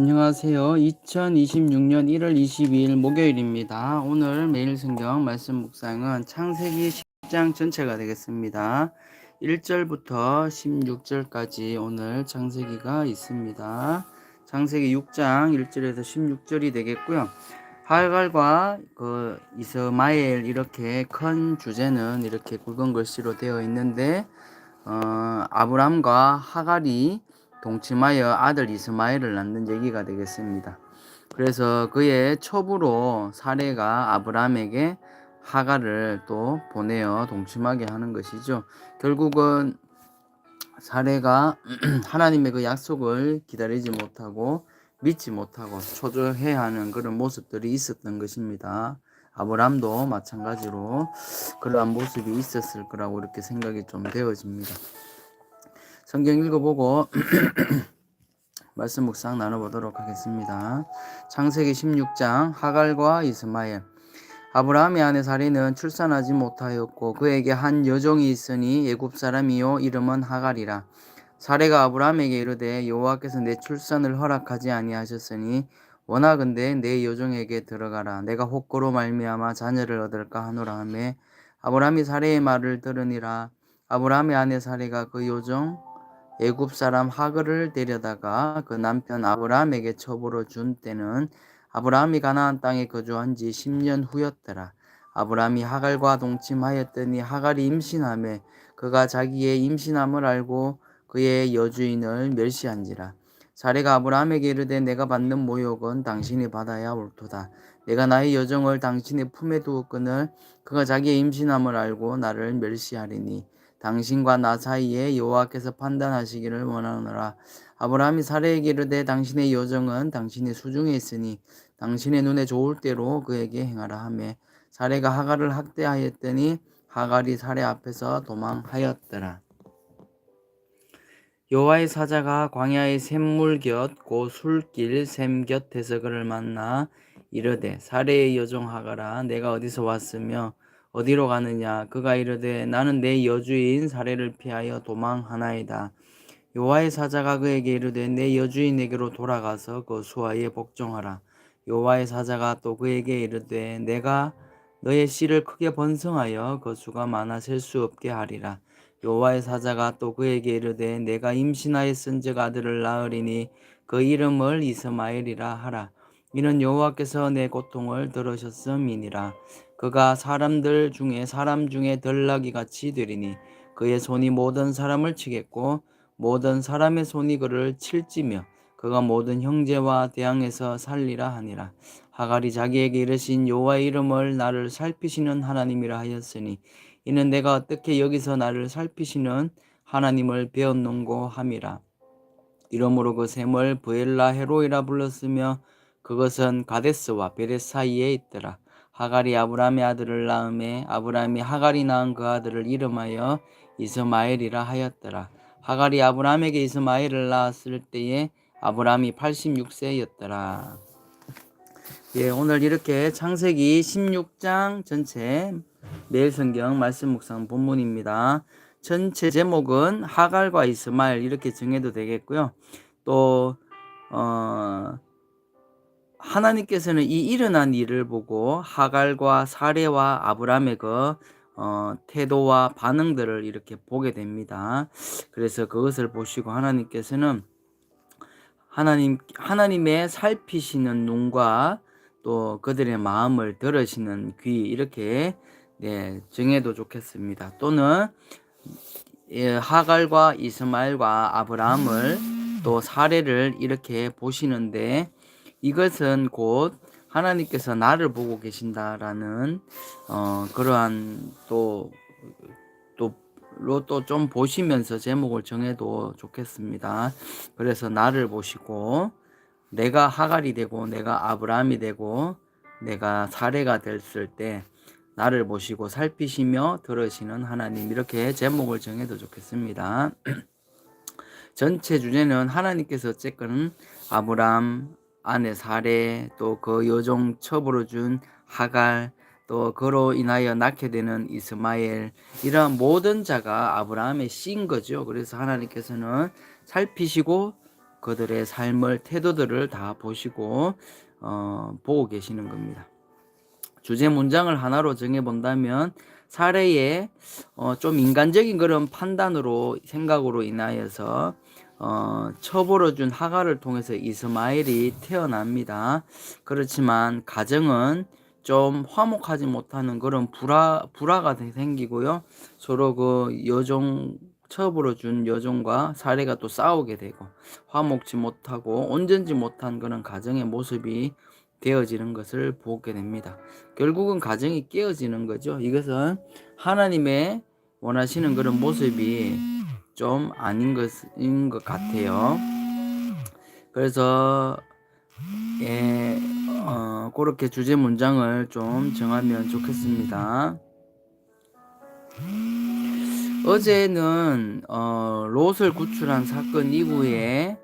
안녕하세요. 2026년 1월 22일 목요일입니다. 오늘 매일 성경 말씀 묵상은 창세기 10장 전체가 되겠습니다. 1절부터 16절까지 오늘 창세기가 있습니다. 창세기 6장 1절에서 16절이 되겠고요. 하갈과 그 이스마엘 이렇게 큰 주제는 이렇게 굵은 글씨로 되어 있는데 어, 아브람과 하갈이 동침하여 아들 이스마엘을 낳는 얘기가 되겠습니다. 그래서 그의 첩으로 사례가 아브람에게 하갈을 또 보내어 동침하게 하는 것이죠. 결국은 사례가 하나님의 그 약속을 기다리지 못하고 믿지 못하고 초조해야 하는 그런 모습들이 있었던 것입니다. 아브람도 마찬가지로 그러한 모습이 있었을 거라고 이렇게 생각이 좀 되어집니다. 성경 읽어보고 말씀 묵상 나눠보도록 하겠습니다. 창세기 16장 하갈과 이스마엘. 아브라함의 아내 사리는 출산하지 못하였고 그에게 한 여종이 있으니 애굽 사람이요 이름은 하갈이라. 사례가 아브라함에게 이르되 여호와께서 내 출산을 허락하지 아니하셨으니 원하건대 내 여종에게 들어가라. 내가 혹고로 말미암아 자녀를 얻을까 하노라 하매 아브라함이 사례의 말을 들으니라. 아브라함의 아내 사례가 그 여종 애굽 사람 하글을 데려다가 그 남편 아브라함에게 첩으로 준 때는 아브라함이 가나안 땅에 거주한 지 10년 후였더라. 아브라함이 하갈과 동침하였더니 하갈이 임신함에 그가 자기의 임신함을 알고 그의 여주인을 멸시한지라. 사례가 아브라함에게 이르되 내가 받는 모욕은 당신이 받아야 옳도다. 내가 나의 여정을 당신의 품에 두었거늘 그가 자기의 임신함을 알고 나를 멸시하리니 당신과 나 사이에 여호와께서 판단하시기를 원하노라. 아브라함이 사례에게 이르되 당신의 여정은 당신의 수중에 있으니 당신의 눈에 좋을 대로 그에게 행하라 하매 사례가 하갈을 학대하였더니 하갈이 사례 앞에서 도망하였더라. 여호와의 사자가 광야의 샘물 곁고 술길 샘 곁에서 그를 만나 이르되 사례의 여종 하갈아 내가 어디서 왔으며 어디로 가느냐? 그가 이르되 나는 내 여주인 사례를 피하여 도망하나이다. 여호와의 사자가 그에게 이르되 내 여주인에게로 돌아가서 그 수하에 복종하라. 여호와의 사자가 또 그에게 이르되 내가 너의 씨를 크게 번성하여 그 수가 많아 셀 수 없게 하리라. 여호와의 사자가 또 그에게 이르되 내가 임신하였은즉 아들을 낳으리니 그 이름을 이스마엘이라 하라. 이는 여호와께서 내 고통을 들으셨음이니라 그가 사람들 중에 사람 중에 덜나기 같이 되리니 그의 손이 모든 사람을 치겠고 모든 사람의 손이 그를 칠지며 그가 모든 형제와 대항해서 살리라 하니라. 하갈이 자기에게 이르신 여호와의 이름을 나를 살피시는 하나님이라 하였으니 이는 내가 어떻게 여기서 나를 살피시는 하나님을 배웠는고 함이라. 이러므로 그 샘을 부엘라 헤로이라 불렀으며 그것은 가데스와 베레 사이에 있더라 하갈이 아브라함의 아들을 낳음에 아브라함이 하갈이 낳은 그 아들을 이름하여 이스마엘이라 하였더라. 하갈이 아브라함에게 이스마엘을 낳았을 때에 아브라함이 86세였더라. 예, 오늘 이렇게 창세기 16장 전체 매일 성경 말씀 묵상 본문입니다. 전체 제목은 하갈과 이스마엘 이렇게 정해도 되겠고요. 또 어, 하나님께서는 이 일어난 일을 보고 하갈과 사례와 아브라함의 그 어, 태도와 반응들을 이렇게 보게 됩니다. 그래서 그것을 보시고 하나님께서는 하나님 하나님의 살피시는 눈과 또 그들의 마음을 들으시는 귀 이렇게 네, 정해도 좋겠습니다. 또는 예, 하갈과 이스마엘과 아브라함을 또 사례를 이렇게 보시는데 이것은 곧 하나님께서 나를 보고 계신다라는 어, 그러한 또 또로 또 좀 보시면서 제목을 정해도 좋겠습니다. 그래서 나를 보시고 내가 하갈이 되고 내가 아브라함이 되고 내가 사례가 됐을 때 나를 보시고 살피시며 들으시는 하나님 이렇게 제목을 정해도 좋겠습니다. 전체 주제는 하나님께서 어쨌건 아브라함, 아내 사례 또 그 여종 첩으로 준 하갈 또 그로 인하여 낳게 되는 이스마엘 이러한 모든 자가 아브라함의 씨인 거죠. 그래서 하나님께서는 살피시고 그들의 삶을 태도들을 다 보시고 어, 보고 계시는 겁니다. 주제 문장을 하나로 정해 본다면 사례에 어, 좀 인간적인 그런 판단으로 생각으로 인하여서 어, 처벌을 준 하가를 통해서 이스마엘이 태어납니다. 그렇지만 가정은 좀 화목하지 못하는 그런 불화 불화가 생기고요. 서로 그 여종 처벌을 준 여종과 사례가 또 싸우게 되고 화목지 못하고 온전지 못한 그런 가정의 모습이 되어지는 것을 보게 됩니다. 결국은 가정이 깨어지는 거죠. 이것은 하나님의 원하시는 그런 모습이 좀 아닌 것인 것 같아요. 그래서 예, 어, 그렇게 주제 문장을 좀 정하면 좋겠습니다. 어제는 어, 롯을 구출한 사건 이후에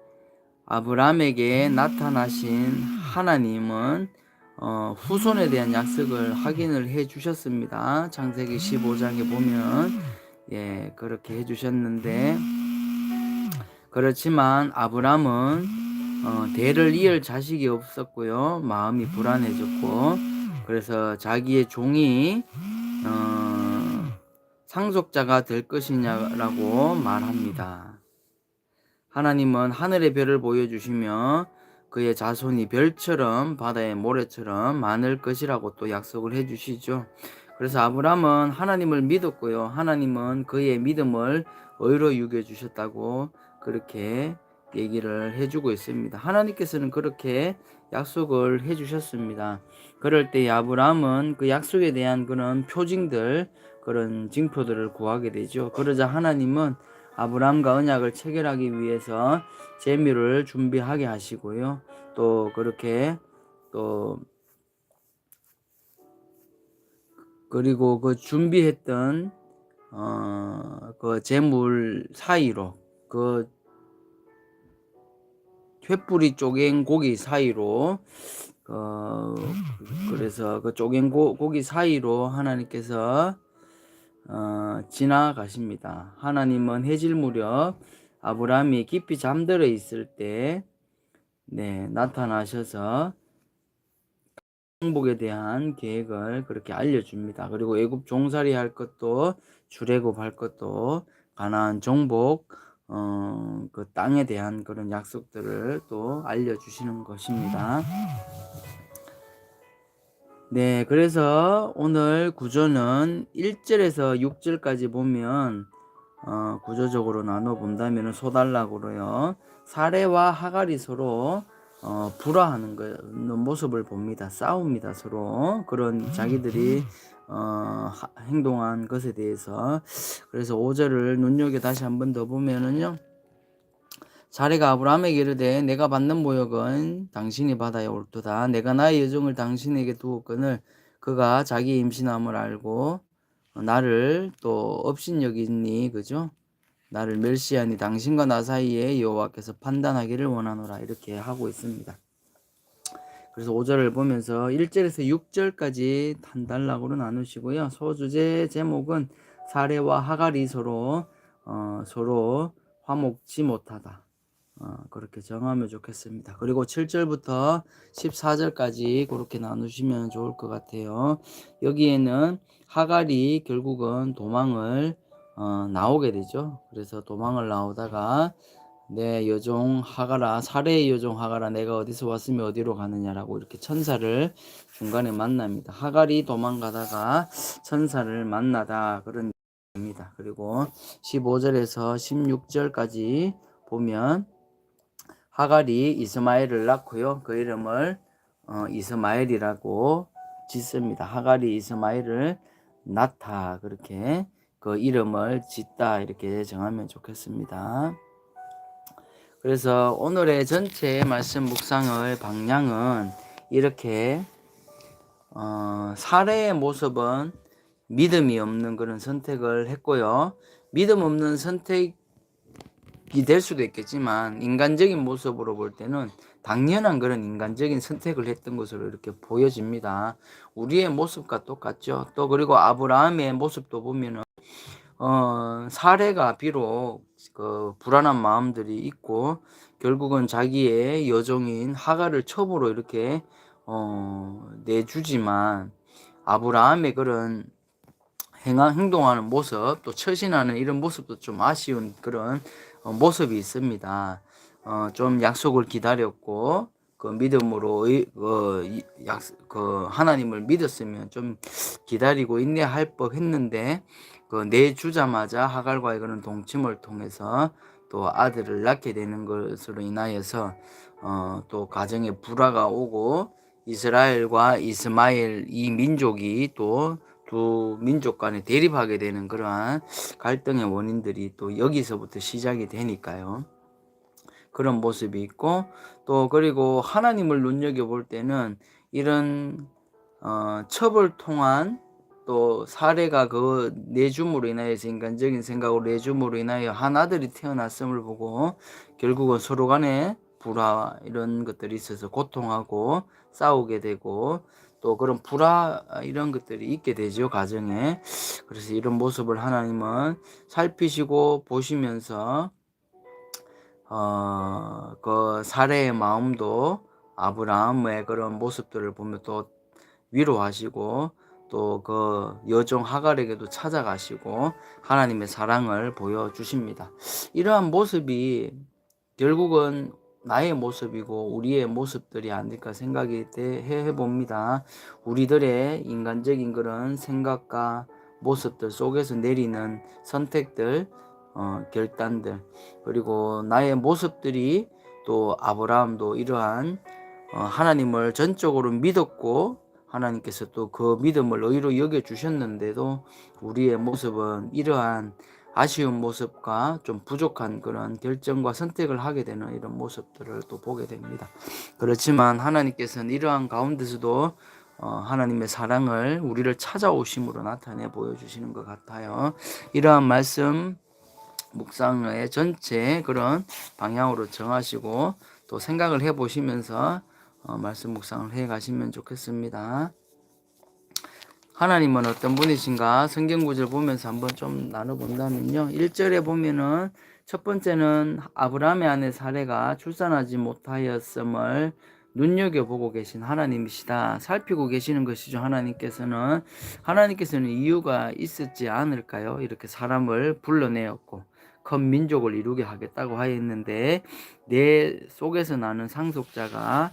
아브라함에게 나타나신 하나님은 어, 후손에 대한 약속을 확인을 해 주셨습니다. 창세기 15장에 보면 예 그렇게 해 주셨는데 그렇지만 아브라함은 어, 대를 이을 자식이 없었고요 마음이 불안해졌고 그래서 자기의 종이 어, 상속자가 될 것이냐라고 말합니다. 하나님은 하늘의 별을 보여주시며 그의 자손이 별처럼 바다의 모래처럼 많을 것이라고 또 약속을 해주시죠. 그래서 아브라함은 하나님을 믿었고요. 하나님은 그의 믿음을 의로 유게 주셨다고 그렇게 얘기를 해주고 있습니다. 하나님께서는 그렇게 약속을 해주셨습니다. 그럴 때 아브라함은 그 약속에 대한 그런 표징들, 그런 징표들을 구하게 되죠. 그러자 하나님은 아브라함과 언약을 체결하기 위해서 재미를 준비하게 하시고요. 또 그렇게 또 그리고 그 준비했던 어 그 재물 사이로 그 횃불이 쪼갠 고기 사이로 어 그래서 그 쪼갠 고, 고기 사이로 하나님께서 어, 지나가십니다. 하나님은 해질 무렵 아브라함이 깊이 잠들어 있을 때 네, 나타나셔서 행복에 대한 계획을 그렇게 알려줍니다. 그리고 애굽 종살이 할 것도 출애굽 할 것도 가나안 정복 어, 그 땅에 대한 그런 약속들을 또 알려주시는 것입니다. 네, 그래서 오늘 구조는 1절에서 6절까지 보면 어, 구조적으로 나눠 본다면 소달락으로요. 사례와 하갈이 서로 어, 불화하는 거, 모습을 봅니다. 싸웁니다. 서로 그런 자기들이 어, 하, 행동한 것에 대해서 그래서 5절을 눈여겨 다시 한 번 더 보면은요. 자리가 아브라함에게 이르되 내가 받는 모욕은 당신이 받아야 옳도다. 내가 나의 여종을 당신에게 두었거늘 그가 자기 임신함을 알고 나를 또 업신여기니 그죠? 나를 멸시하니 당신과 나 사이에 여호와께서 판단하기를 원하노라 이렇게 하고 있습니다. 그래서 5절을 보면서 1절에서 6절까지 한 단락으로 나누시고요. 소주제 제목은 사례와 하갈이 서로 어, 서로 화목지 못하다. 어, 그렇게 정하면 좋겠습니다. 그리고 7절부터 14절까지 그렇게 나누시면 좋을 것 같아요. 여기에는 하갈이 결국은 도망을 어, 나오게 되죠. 그래서 도망을 나오다가 내 여종 하가라 사례의 여종 하가라 내가 어디서 왔으며 어디로 가느냐라고 이렇게 천사를 중간에 만납니다. 하갈이 도망가다가 천사를 만나다 그런 입니다. 그리고 15절에서 16절까지 보면 하갈이 이스마엘을 낳고요. 그 이름을 어, 이스마엘이라고 짓습니다. 하갈이 이스마엘을 낳다 그렇게 그 이름을 짓다 이렇게 정하면 좋겠습니다. 그래서 오늘의 전체 말씀 묵상의 방향은 이렇게 어, 사례의 모습은 믿음이 없는 그런 선택을 했고요. 믿음 없는 선택 될 수도 있겠지만 인간적인 모습으로 볼 때는 당연한 그런 인간적인 선택을 했던 것으로 이렇게 보여집니다. 우리의 모습과 똑같죠. 또 그리고 아브라함의 모습도 보면은 어, 사례가 비록 그 불안한 마음들이 있고 결국은 자기의 여종인 하가를 첩으로 이렇게 어, 내주지만 아브라함의 그런 행한 행동하는 모습 또 처신하는 이런 모습도 좀 아쉬운 그런 어, 모습이 있습니다. 어, 좀 약속을 기다렸고 그 믿음으로 의, 그, 이- 약, 그 하나님을 믿었으면 좀 기다리고 인내할 법 했는데 그 내주자마자 하갈과의 그런 동침을 통해서 또 아들을 낳게 되는 것으로 인하여서 어, 또 가정에 불화가 오고 이스라엘과 이스마엘 이 민족이 또 두 민족 간에 대립하게 되는 그러한 갈등의 원인들이 또 여기서부터 시작이 되니까요. 그런 모습이 있고 또 그리고 하나님을 눈여겨 볼 때는 이런 어, 첩을 통한 또 사례가 그 내줌으로 인하여서 인간적인 생각으로 내줌으로 인하여 한 아들이 태어났음을 보고 결국은 서로 간에 불화 이런 것들이 있어서 고통하고 싸우게 되고 또 그런 불화 이런 것들이 있게 되죠 가정에. 그래서 이런 모습을 하나님은 살피시고 보시면서 어, 그 사례의 마음도 아브라함의 그런 모습들을 보면 또 위로하시고 또 그 여종 하갈에게도 찾아가시고 하나님의 사랑을 보여주십니다. 이러한 모습이 결국은 나의 모습이고 우리의 모습들이 아닐까 생각이 해 봅니다. 우리들의 인간적인 그런 생각과 모습들 속에서 내리는 선택들, 어, 결단들, 그리고 나의 모습들이 또 아브라함도 이러한 어, 하나님을 전적으로 믿었고 하나님께서 또 그 믿음을 의로 여겨 주셨는데도 우리의 모습은 이러한 아쉬운 모습과 좀 부족한 그런 결정과 선택을 하게 되는 이런 모습들을 또 보게 됩니다. 그렇지만 하나님께서는 이러한 가운데서도 어, 하나님의 사랑을 우리를 찾아오심으로 나타내 보여주시는 것 같아요. 이러한 말씀 묵상의 전체 그런 방향으로 정하시고 또 생각을 해 보시면서 어, 말씀 묵상을 해 가시면 좋겠습니다. 하나님은 어떤 분이신가 성경 구절 보면서 한번 좀 나눠 본다면요. 1절에 보면은 첫 번째는 아브라함의 아내 사례가 출산하지 못하였음을 눈여겨보고 계신 하나님이시다. 살피고 계시는 것이죠. 하나님께서는 하나님께서는 이유가 있었지 않을까요? 이렇게 사람을 불러내었고 큰 민족을 이루게 하겠다고 하였는데 내 속에서 나는 상속자가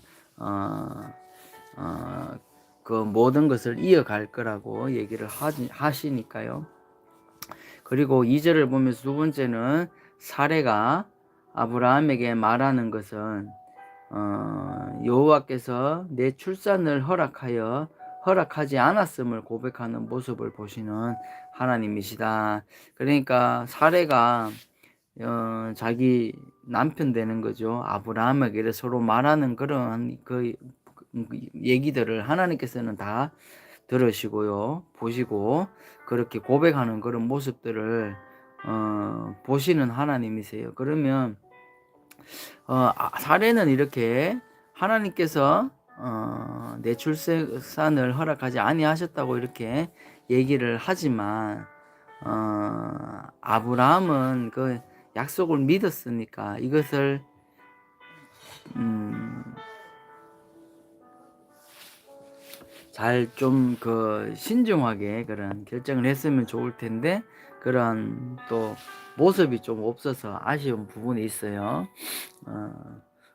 그 모든 것을 이어갈 거라고 얘기를 하시니까요. 그리고 2절을 보면서 두 번째는 사례가 아브라함에게 말하는 것은 어, 여호와께서 내 출산을 허락하여 허락하지 않았음을 고백하는 모습을 보시는 하나님이시다. 그러니까 사례가 어, 자기 남편 되는 거죠. 아브라함에게 서로 말하는 그런 그 얘기들을 하나님께서는 다 들으시고요, 보시고 그렇게 고백하는 그런 모습들을 어, 보시는 하나님이세요. 그러면 어, 아, 사례는 이렇게 하나님께서 어, 내 출산을 허락하지 아니하셨다고 이렇게 얘기를 하지만 어, 아브라함은 그 약속을 믿었으니까 이것을 음, 잘 좀 그 신중하게 그런 결정을 했으면 좋을 텐데 그런 또 모습이 좀 없어서 아쉬운 부분이 있어요. 어,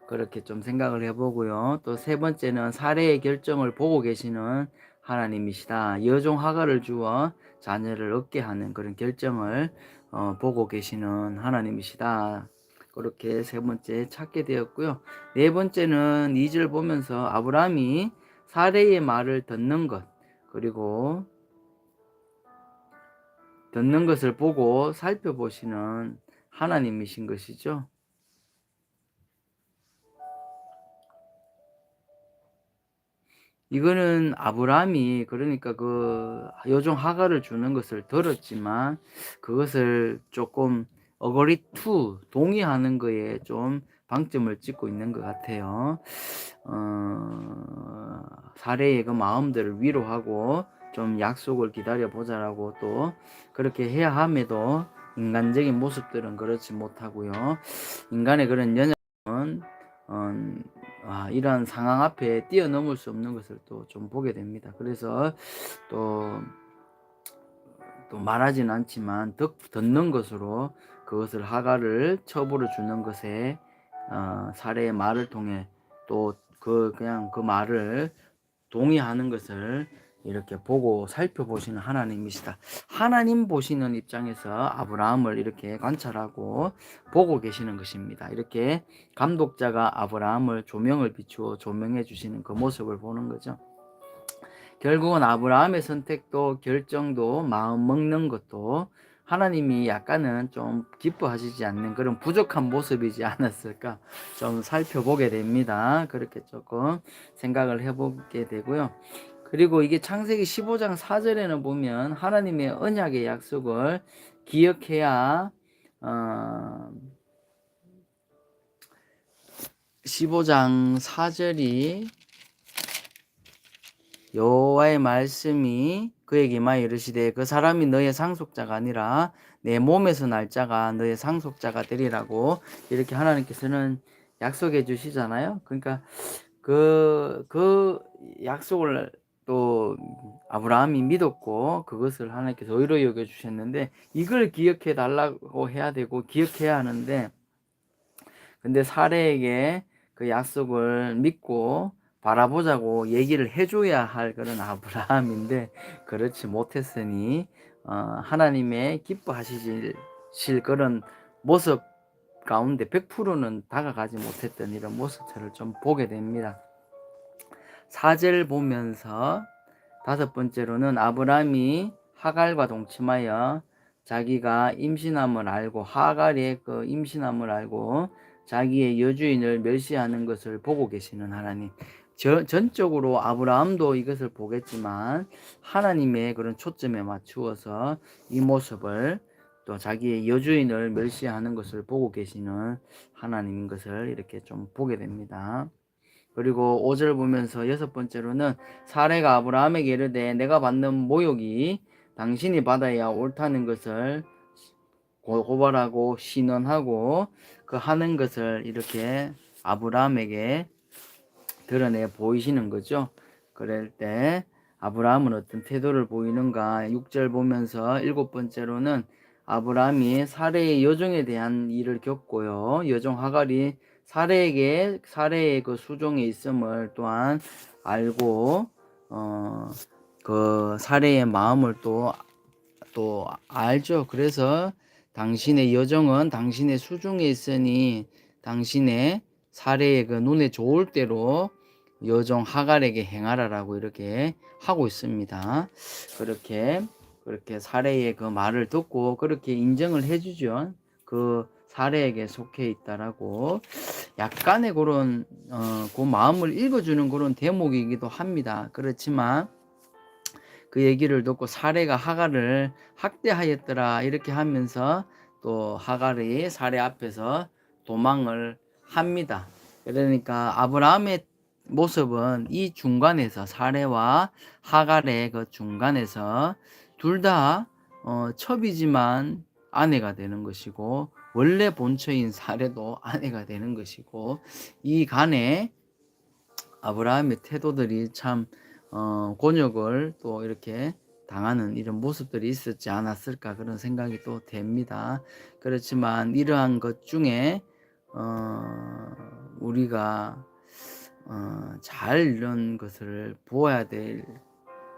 그렇게 좀 생각을 해보고요. 또 세 번째는 사례의 결정을 보고 계시는 하나님이시다. 여종 하가를 주어 자녀를 얻게 하는 그런 결정을 어, 보고 계시는 하나님이시다. 그렇게 세 번째 찾게 되었고요. 네 번째는 2절 보면서 아브라함이 사례의 말을 듣는 것, 그리고 듣는 것을 보고 살펴보시는 하나님이신 것이죠. 이거는 아브라함이 그러니까 그 여종 하가를 주는 것을 들었지만 그것을 조금 어거리 투 동의하는 거에 좀 방점을 찍고 있는 것 같아요. 어, 사례의 그 마음들을 위로하고 좀 약속을 기다려 보자라고 또 그렇게 해야 함에도 인간적인 모습들은 그렇지 못하고요. 인간의 그런 연약 어, 아, 이러한 상황 앞에 뛰어넘을 수 없는 것을 또 좀 보게 됩니다. 그래서 또, 또 말하지는 않지만 듣, 듣는 것으로 그것을 하가를 처벌을 주는 것에 어, 사례의 말을 통해 또 그 그냥 그 말을 동의하는 것을 이렇게 보고 살펴보시는 하나님이시다. 하나님 보시는 입장에서 아브라함을 이렇게 관찰하고 보고 계시는 것입니다. 이렇게 감독자가 아브라함을 조명을 비추어 조명해 주시는 그 모습을 보는 거죠. 결국은 아브라함의 선택도 결정도 마음 먹는 것도 하나님이 약간은 좀 기뻐하시지 않는 그런 부족한 모습이지 않았을까 좀 살펴보게 됩니다. 그렇게 조금 생각을 해보게 되고요. 그리고 이게 창세기 15장 4절에는 보면 하나님의 언약의 약속을 기억해야 어 15장 4절이 여호와의 말씀이 그에게 마 이르시되 그 사람이 너의 상속자가 아니라 내 몸에서 날 자가 너의 상속자가 되리라고 이렇게 하나님께서는 약속해 주시잖아요. 그러니까 그, 그 약속을 또 아브라함이 믿었고 그것을 하나님께서 의로 여겨 주셨는데 이걸 기억해 달라고 해야 되고 기억해야 하는데 근데 사례에게 그 약속을 믿고 바라보자고 얘기를 해줘야 할 그런 아브라함인데 그렇지 못했으니 어, 하나님의 기뻐하시실 그런 모습 가운데 100%는 다가가지 못했던 이런 모습들을 좀 보게 됩니다. 사절 보면서 다섯 번째로는 아브라함이 하갈과 동침하여 자기가 임신함을 알고 하갈의 그 임신함을 알고 자기의 여주인을 멸시하는 것을 보고 계시는 하나님. 저, 전적으로 아브라함도 이것을 보겠지만 하나님의 그런 초점에 맞추어서 이 모습을 또 자기의 여주인을 멸시하는 것을 보고 계시는 하나님인 것을 이렇게 좀 보게 됩니다. 그리고 5절 보면서 여섯 번째로는 사례가 아브라함에게 이르되 내가 받는 모욕이 당신이 받아야 옳다는 것을 고발하고 신원하고 그 하는 것을 이렇게 아브라함에게 드러내 보이시는 거죠. 그럴 때 아브라함은 어떤 태도를 보이는가 6절 보면서 일곱 번째로는 아브라함이 사례의 여종에 대한 일을 겪고요. 여종 하갈이 사례에게 사례의 그 수종에 있음을 또한 알고 어 그 사례의 마음을 또또 알죠. 그래서 당신의 여정은 당신의 수중에 있으니 당신의 사례의 그 눈에 좋을 대로 여종 하갈에게 행하라라고 이렇게 하고 있습니다. 그렇게 그렇게 사례의 그 말을 듣고 그렇게 인정을 해주죠. 그 사례에게 속해 있다라고 약간의 그런 어, 그 마음을 읽어주는 그런 대목이기도 합니다. 그렇지만 그 얘기를 듣고 사례가 하갈을 학대하였더라 이렇게 하면서 또 하갈이 사례 앞에서 도망을 합니다. 그러니까 아브라함의 모습은 이 중간에서 사례와 하갈의 그 중간에서 둘다 어, 첩이지만 아내가 되는 것이고 원래 본처인 사례도 아내가 되는 것이고 이 간에 아브라함의 태도들이 참 어, 곤욕을 또 이렇게 당하는 이런 모습들이 있었지 않았을까 그런 생각이 또 됩니다. 그렇지만 이러한 것 중에 어, 우리가 어, 잘 이런 것을 보아야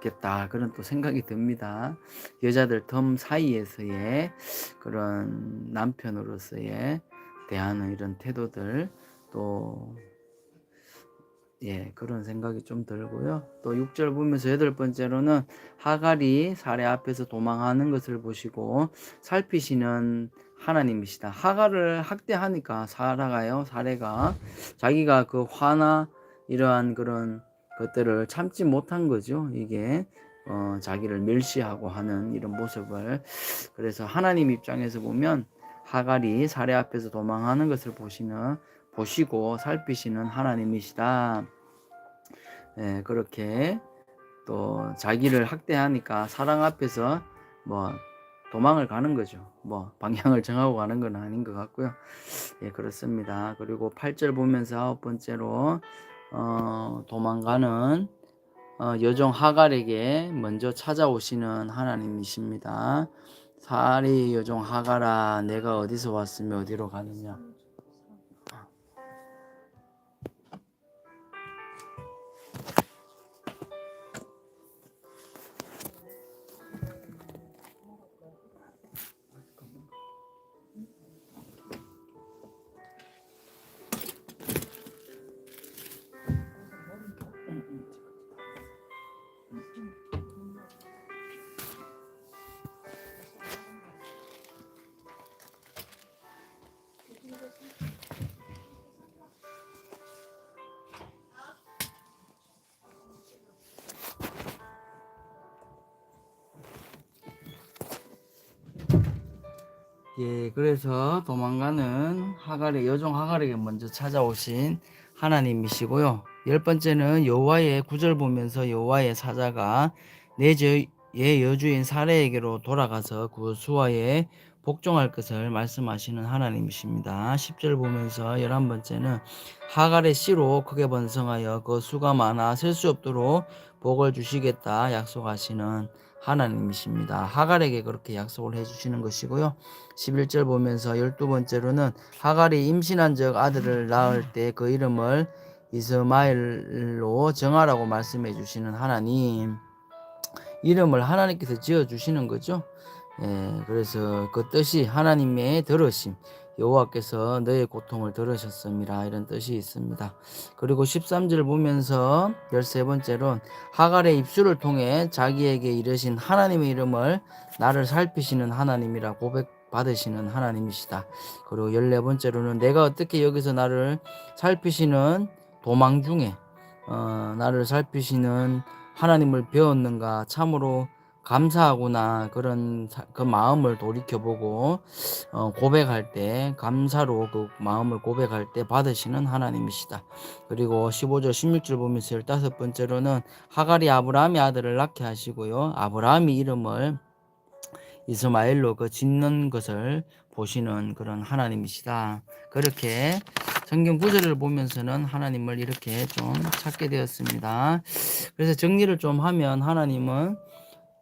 되겠다 그런 또 생각이 듭니다. 여자들 덤 사이에서의 그런 남편으로서의 대하는 이런 태도들 또 예, 그런 생각이 좀 들고요. 또 6절 보면서 여덟 번째로는 하갈이 사례 앞에서 도망하는 것을 보시고 살피시는 하나님이시다. 하갈을 학대하니까 사라가요, 사례가 자기가 그 화나 이러한 그런 것들을 참지 못한 거죠. 이게 어, 자기를 멸시하고 하는 이런 모습을 그래서 하나님 입장에서 보면 하갈이 사례 앞에서 도망하는 것을 보시는 보시고 살피시는 하나님이시다. 예, 그렇게 또 자기를 학대하니까 사랑 앞에서 뭐 도망을 가는 거죠. 뭐 방향을 정하고 가는 건 아닌 것 같고요. 예, 그렇습니다. 그리고 8절 보면서 아홉 번째로 어, 도망가는 어, 여종 하갈에게 먼저 찾아오시는 하나님이십니다. 사리 여종 하갈아, 내가 어디서 왔으며 어디로 가느냐? 예, 그래서 도망가는 하갈의 여종 하갈에게 먼저 찾아오신 하나님이시고요. 열 번째는 여호와의 구절 보면서 여호와의 사자가 내 저의 여주인 사례에게로 돌아가서 그 수하에 복종할 것을 말씀하시는 하나님이십니다. 10절 보면서 열한 번째는 하갈의 씨로 크게 번성하여 그 수가 많아 셀 수 없도록 복을 주시겠다 약속하시는 하나님이십니다. 하갈에게 그렇게 약속을 해주시는 것이고요. 11절 보면서 12번째로는 하갈이 임신한 적 아들을 낳을 때 그 이름을 이스마엘로 정하라고 말씀해 주시는 하나님. 이름을 하나님께서 지어 주시는 거죠. 예, 그래서 그 뜻이 하나님의 들으심. 여호와께서 너의 고통을 들으셨습니다. 이런 뜻이 있습니다. 그리고 13절 보면서 13번째로 하갈의 입술을 통해 자기에게 이르신 하나님의 이름을 나를 살피시는 하나님이라 고백 받으시는 하나님이시다. 그리고 14번째로는 내가 어떻게 여기서 나를 살피시는 도망 중에 어, 나를 살피시는 하나님을 배웠는가 참으로 감사하구나 그런 사- 그 마음을 돌이켜보고 어, 고백할 때 감사로 그 마음을 고백할 때 받으시는 하나님이시다. 그리고 15절 16절 보면서 15번째로는 하갈이 아브라함의 아들을 낳게 하시고요. 아브라함이 이름을 이스마엘로 그 짓는 것을 보시는 그런 하나님이시다. 그렇게 성경 구절을 보면서는 하나님을 이렇게 좀 찾게 되었습니다. 그래서 정리를 좀 하면 하나님은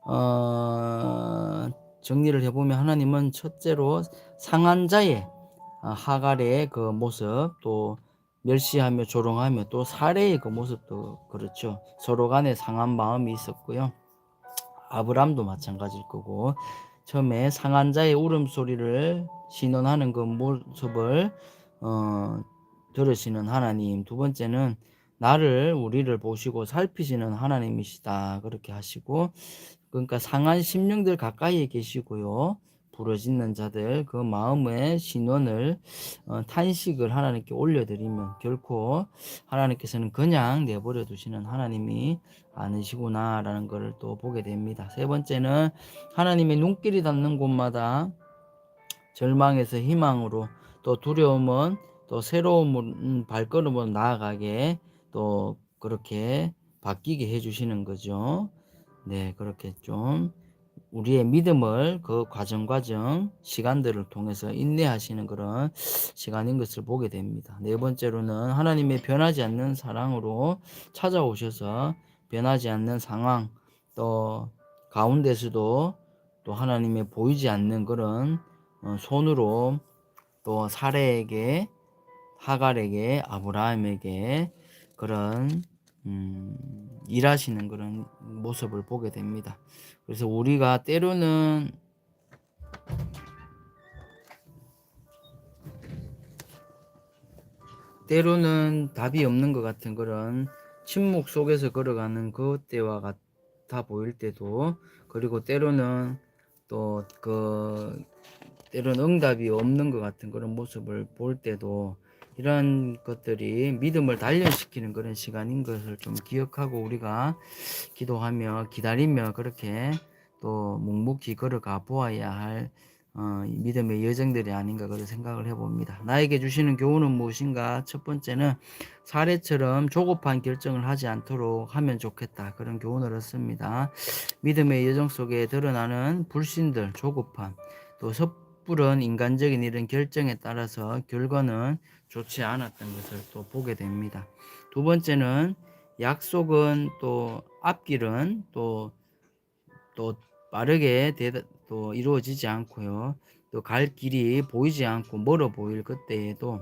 어, 정리를 해보면 하나님은 첫째로 상한 자의 어, 하갈의 그 모습 또 멸시하며 조롱하며 또 사례의 그 모습도 그렇죠. 서로 간에 상한 마음이 있었고요. 아브람도 마찬가지일 거고 처음에 상한 자의 울음소리를 신원하는 그 모습을 어, 들으시는 하나님 두 번째는 나를 우리를 보시고 살피시는 하나님이시다 그렇게 하시고 그러니까 상한 심령들 가까이에 계시고요 부러짓는 자들 그 마음의 신원을 어, 탄식을 하나님께 올려드리면 결코 하나님께서는 그냥 내버려 두시는 하나님이 아니시구나라는 것을 또 보게 됩니다. 세 번째는 하나님의 눈길이 닿는 곳마다 절망에서 희망으로 또 두려움은 또 새로운 음, 발걸음으로 나아가게 또 그렇게 바뀌게 해주시는 거죠. 네, 그렇게 좀 우리의 믿음을 그 과정 과정 시간들을 통해서 인내하시는 그런 시간인 것을 보게 됩니다. 네 번째로는 하나님의 변하지 않는 사랑으로 찾아오셔서 변하지 않는 상황 또 가운데서도 또 하나님의 보이지 않는 그런 어, 손으로 또 사례에게 하갈에게 아브라함에게 그런 음, 일하시는 그런 모습을 보게 됩니다. 그래서 우리가 때로는 때로는 답이 없는 것 같은 그런 침묵 속에서 걸어가는 그때와 같아 보일 때도 그리고 때로는 또 그 때로는 응답이 없는 것 같은 그런 모습을 볼 때도 이런 것들이 믿음을 단련시키는 그런 시간인 것을 좀 기억하고 우리가 기도하며 기다리며 그렇게 또 묵묵히 걸어가 보아야 할 어, 이 믿음의 여정들이 아닌가 그런 생각을 해봅니다. 나에게 주시는 교훈은 무엇인가? 첫 번째는 사례처럼 조급한 결정을 하지 않도록 하면 좋겠다. 그런 교훈을 얻습니다. 믿음의 여정 속에 드러나는 불신들, 조급함, 또 섣부른 인간적인 이런 결정에 따라서 결과는 좋지 않았던 것을 또 보게 됩니다. 두 번째는 약속은 또 앞길은 또 또 빠르게 대- 또 이루어지지 않고요. 또 갈 길이 보이지 않고 멀어 보일 그때에도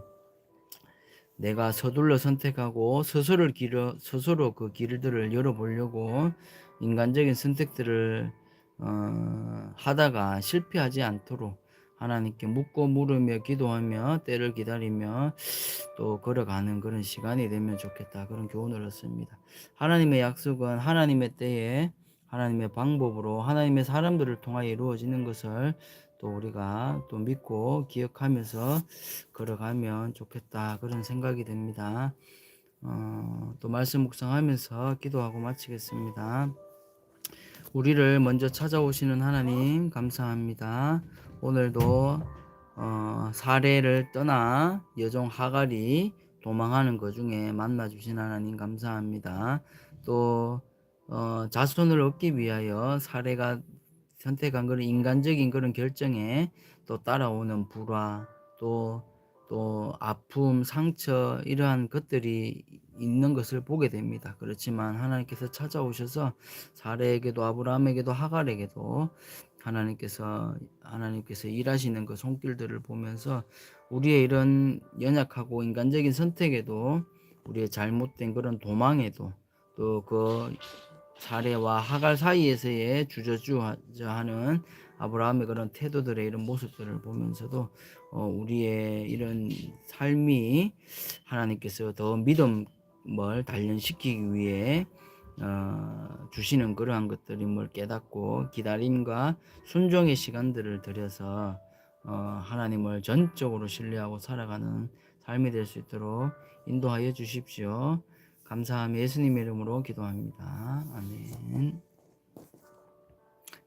내가 서둘러 선택하고 스스로 길을 스스로 그 길들을 열어보려고 인간적인 선택들을 어, 하다가 실패하지 않도록 하나님께 묻고 물으며 기도하며 때를 기다리며 또 걸어가는 그런 시간이 되면 좋겠다 그런 교훈을 얻습니다. 하나님의 약속은 하나님의 때에 하나님의 방법으로 하나님의 사람들을 통하여 이루어지는 것을 또 우리가 또 믿고 기억하면서 걸어가면 좋겠다 그런 생각이 듭니다. 어, 또 말씀 묵상하면서 기도하고 마치겠습니다. 우리를 먼저 찾아오시는 하나님 감사합니다. 오늘도 어, 사례를 떠나 여종 하갈이 도망하는 것 중에 만나 주신 하나님 감사합니다. 또 어, 자손을 얻기 위하여 사례가 선택한 그런 인간적인 그런 결정에 또 따라오는 불화 또 또 아픔, 상처 이러한 것들이 있는 것을 보게 됩니다. 그렇지만 하나님께서 찾아오셔서 사례에게도 아브라함에게도 하갈에게도 하나님께서 하나님께서 일하시는 그 손길들을 보면서 우리의 이런 연약하고 인간적인 선택에도 우리의 잘못된 그런 도망에도 또 그 사례와 하갈 사이에서의 주저주저 하는 아브라함의 그런 태도들의 이런 모습들을 보면서도 어, 우리의 이런 삶이 하나님께서 더 믿음을 단련시키기 위해 어, 주시는 그러한 것들임을 깨닫고 기다림과 순종의 시간들을 들여서 어, 하나님을 전적으로 신뢰하고 살아가는 삶이 될 수 있도록 인도하여 주십시오. 감사하며 예수님 이름으로 기도합니다. 아멘.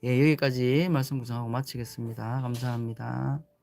예, 여기까지 말씀 구성하고 마치겠습니다. 감사합니다.